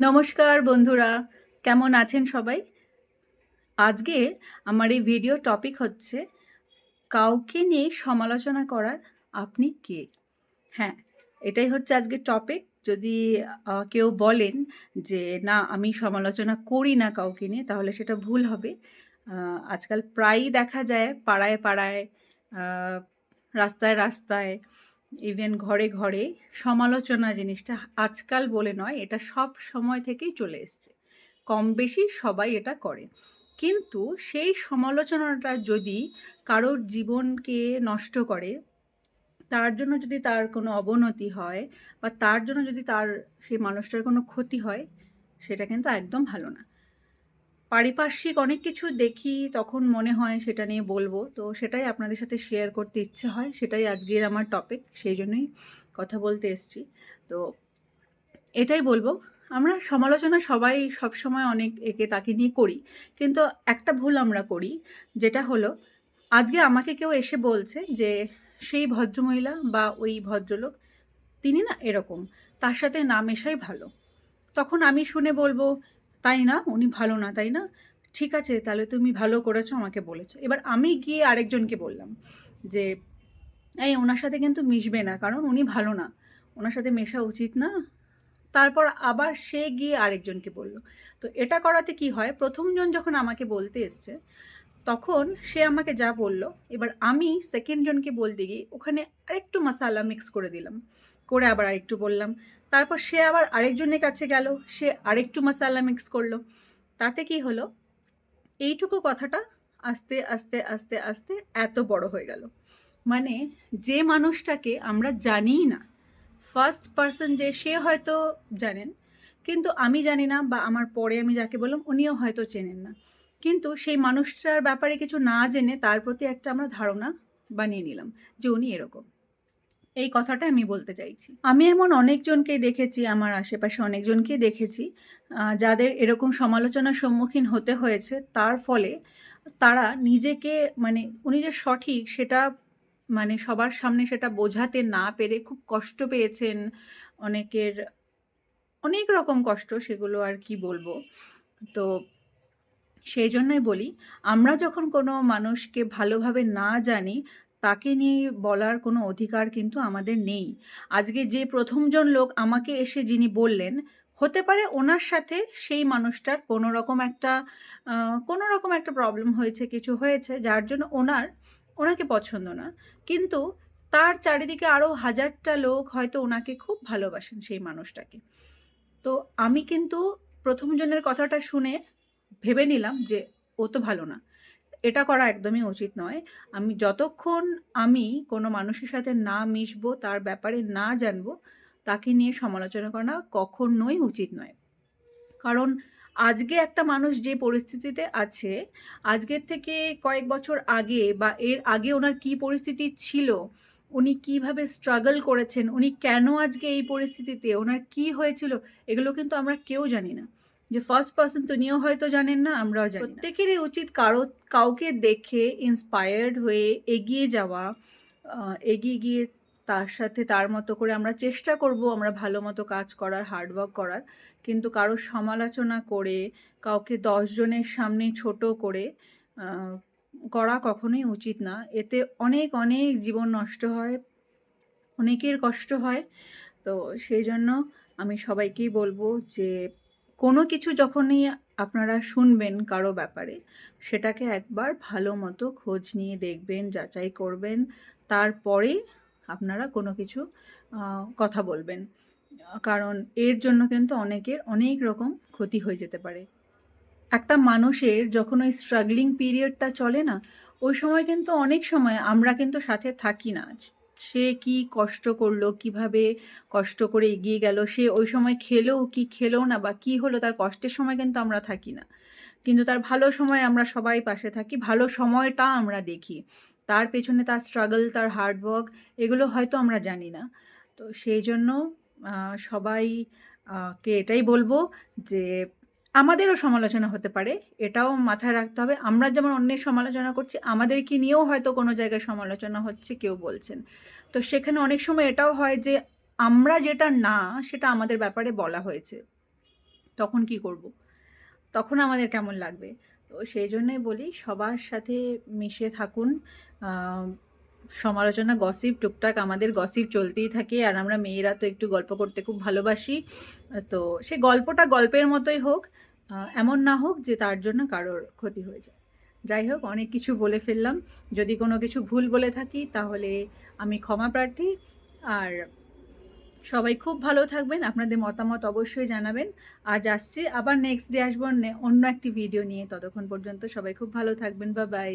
নমস্কার বন্ধুরা, কেমন আছেন সবাই? আজকে আমার এই ভিডিও টপিক হচ্ছে, কাউকে নিয়ে সমালোচনা করার আপনি কে? হ্যাঁ এটাই হচ্ছে আজকে টপিক যদি কেউ বলেন যে, না, আমি সমালোচনা করি না কাউকে নিয়ে, তাহলে সেটা ভুল হবে। আজকাল প্রায়ই দেখা যায় পাড়ায় পাড়ায় রাস্তায় রাস্তায় ইভেন ঘরে ঘরে সমালোচনা জিনিসটা আজকাল বলে নয়, এটা সব সময় থেকেই চলে এসছে। কম বেশি সবাই এটা করে। কিন্তু সেই সমালোচনাটা যদি কারোর জীবনকে নষ্ট করে, তার জন্য যদি তার কোনো অবনতি হয় বা তার জন্য যদি তার সেই মানুষটার কোনো ক্ষতি হয়, সেটা কিন্তু একদম ভালো না। পারিপার্শ্বিক অনেক কিছু দেখি, তখন মনে হয় সেটা নিয়ে বলব। তো সেটাই আপনাদের সাথে শেয়ার করতে ইচ্ছে হয়, সেটাই আজকের আমার টপিক সেই জন্যই কথা বলতে এসছি। তো এটাই বলব, আমরা সমালোচনা সবাই সবসময় অনেক একে তাকে নিয়ে করি, কিন্তু একটা ভুল আমরা করি, যেটা হলো, আজকে আমাকে কেউ এসে বলছে যে সেই ভদ্রমহিলা বা ওই ভদ্রলোক, তিনি না এরকম, তার সাথে না মেশাই ভালো। তখন আমি শুনে বলব তাই না? উনি ভালো না, তাই না? ঠিক আছে, তাহলে তুমি ভালো করেছ, আমাকে বলেছ। এবার আমি গিয়ে আরেকজনকে বললাম যে, এই, ওনার সাথে কিন্তু মিশবে না, কারণ উনি ভালো না। ওনার সাথে মেশা উচিত না। তারপর আবার সে গিয়ে আরেকজনকে বলল, তো এটা করাতে কি হয়? প্রথমজন যখন আমাকে বলতে এসছে, তখন সে আমাকে যা বলল, এবার আমি সেকেন্ড জনকে বলতে গিয়ে ওখানে আরেকটু মশালা মিক্স করে দিলাম। করে আবার আরেকটু বললাম। তারপর সে আবার আরেকজনের কাছে গেল, সে আরেকটু মশালা মিক্স করল। তাতে কি হলো? এইটুকু কথাটা আস্তে আস্তে আস্তে আস্তে এত বড় হয়ে গেল। মানে যে মানুষটাকে আমরা জানিই না ফার্স্ট পার্সন যে সে হয়তো জানেন, কিন্তু আমি জানি না বা আমার পরে আমি যাকে বললাম উনিও হয়তো চেনেন না। কিন্তু সেই মানুষটার ব্যাপারে কিছু না জেনে তার প্রতি একটা আমরা ধারণা বানিয়ে নিলাম যে উনি এরকম। এই কথাটা আমি বলতে চাইছি। আমি এমন অনেকজনকেই দেখেছি, আমার আশেপাশে অনেকজনকেই দেখেছি যাদের এরকম সমালোচনার সম্মুখীন হতে হয়েছে। তার ফলে তারা নিজেকে মানে উনি যে সঠিক সেটা মানে সবার সামনে সেটা বোঝাতে না পেরে খুব কষ্ট পেয়েছেন। অনেকের অনেক রকম কষ্ট, সেগুলো আর কি বলব। তো সেই জন্যই বলি, আমরা যখন কোনো মানুষকে ভালোভাবে না জানি তাকে নিয়ে বলার কোনো অধিকার কিন্তু আমাদের নেই। আজকে যে প্রথমজন লোক আমাকে এসে যিনি বললেন, হতে পারে ওনার সাথে সেই মানুষটার কোনো রকম একটা কোনো রকম একটা প্রবলেম হয়েছে, কিছু হয়েছে, যার জন্য ওনার, ওনাকে পছন্দ না। কিন্তু তার চারিদিকে আরও হাজারটা লোক হয়তো ওনাকে খুব ভালোবাসেন সেই মানুষটাকে। তো আমি কিন্তু প্রথমজনের কথাটা শুনে ভেবে নিলাম যে ও তো ভালো না। এটা করা একদমই উচিত নয়। আমি যতক্ষণ আমি কোনো মানুষের সাথে না মিশবো, তার ব্যাপারে না জানব, তাকে নিয়ে সমালোচনা করা কখনোই উচিত নয়। কারণ আজকে একটা মানুষ যে পরিস্থিতিতে আছে, আজকের থেকে কয়েক বছর আগে বা এর আগে ওনার কি পরিস্থিতি ছিল, উনি কীভাবে স্ট্রাগল করেছেন, উনি কেন আজকে এই পরিস্থিতিতে, ওনার কি হয়েছিল, এগুলো কিন্তু আমরা কেউ জানি না। যে ফার্স্ট পার্সন তিনিও হয়তো জানেন না, আমরাও জানি প্রত্যেকেরই উচিত কারও, কাউকে দেখে ইন্সপায়ার্ড হয়ে এগিয়ে যাওয়া এগিয়ে গিয়ে তার সাথে তার মতো করে আমরা চেষ্টা করব আমরা ভালো মতো কাজ করার হার্ডওয়ার্ক করার। কিন্তু কারও সমালোচনা করে, কাউকে দশজনের সামনে ছোট করে করা কখনোই উচিত না। এতে অনেক অনেক জীবন নষ্ট হয়, অনেকের কষ্ট হয়। তো সেই জন্য আমি সবাইকেই বলব যে কোনো কিছু যখনই আপনারা শুনবেন কারও ব্যাপারে, সেটাকে একবার ভালো মতো খোঁজ নিয়ে দেখবেন, যাচাই করবেন, তারপরে আপনারা কোনো কিছু কথা বলবেন। কারণ এর জন্য কিন্তু অনেকের অনেক রকম ক্ষতি হয়ে যেতে পারে। একটা মানুষের যখন ওই স্ট্রাগলিং পিরিয়ডটা চলে না, ওই সময় কিন্তু অনেক সময় আমরা কিন্তু সাথে থাকি না। সে কি কষ্ট করল, কীভাবে কষ্ট করে এগিয়ে গেল, সে ওই সময় খেলো কি খেলো না বা কি হলো, তার কষ্টের সময় কিন্তু আমরা থাকি না। কিন্তু তার ভালো সময় আমরা সবাই পাশে থাকি, ভালো সময়টা আমরা দেখি। তার পেছনে তার স্ট্রাগল তার হার্ডওয়ার্ক এগুলো হয়তো আমরা জানি না। তো সেই জন্য সবাই কে এটাই বলব যে আমাদেরও সমালোচনা হতে পারে, এটাও মাথায় রাখতে হবে। আমরা যেমন অন্যের সমালোচনা করছি আমাদেরকে নিয়েও হয়তো কোনো জায়গায় সমালোচনা হচ্ছে কেউ বলছেন। তো সেখানে অনেক সময় এটাও হয় যে, আমরা যেটা না, সেটা আমাদের ব্যাপারে বলা হয়েছে। তখন কি করব? তখন আমাদের কেমন লাগবে? তো সেই জন্যই বলি, সবার সাথে মিশে থাকুন। সমালোচনা গসিপ টুকটাক আমাদের গসিপ চলতেই থাকে আর আমরা মেয়েরা তো একটু গল্প করতে খুব ভালোবাসি। তো সে গল্পটা গল্পের মতোই হোক এমন না হোক যে তার জন্য কারোর ক্ষতি হয়ে যায়। যাই হোক, অনেক কিছু বলে ফেললাম। যদি কোনো কিছু ভুল বলে থাকি তাহলে আমি ক্ষমা প্রার্থী। আর সবাই খুব ভালো থাকবেন, আপনাদের মতামত অবশ্যই জানাবেন। আজ আসছি, আবার নেক্সট ডে আসব অন্য একটি ভিডিও নিয়ে। ততক্ষণ পর্যন্ত সবাই খুব ভালো থাকবেন। বা বাই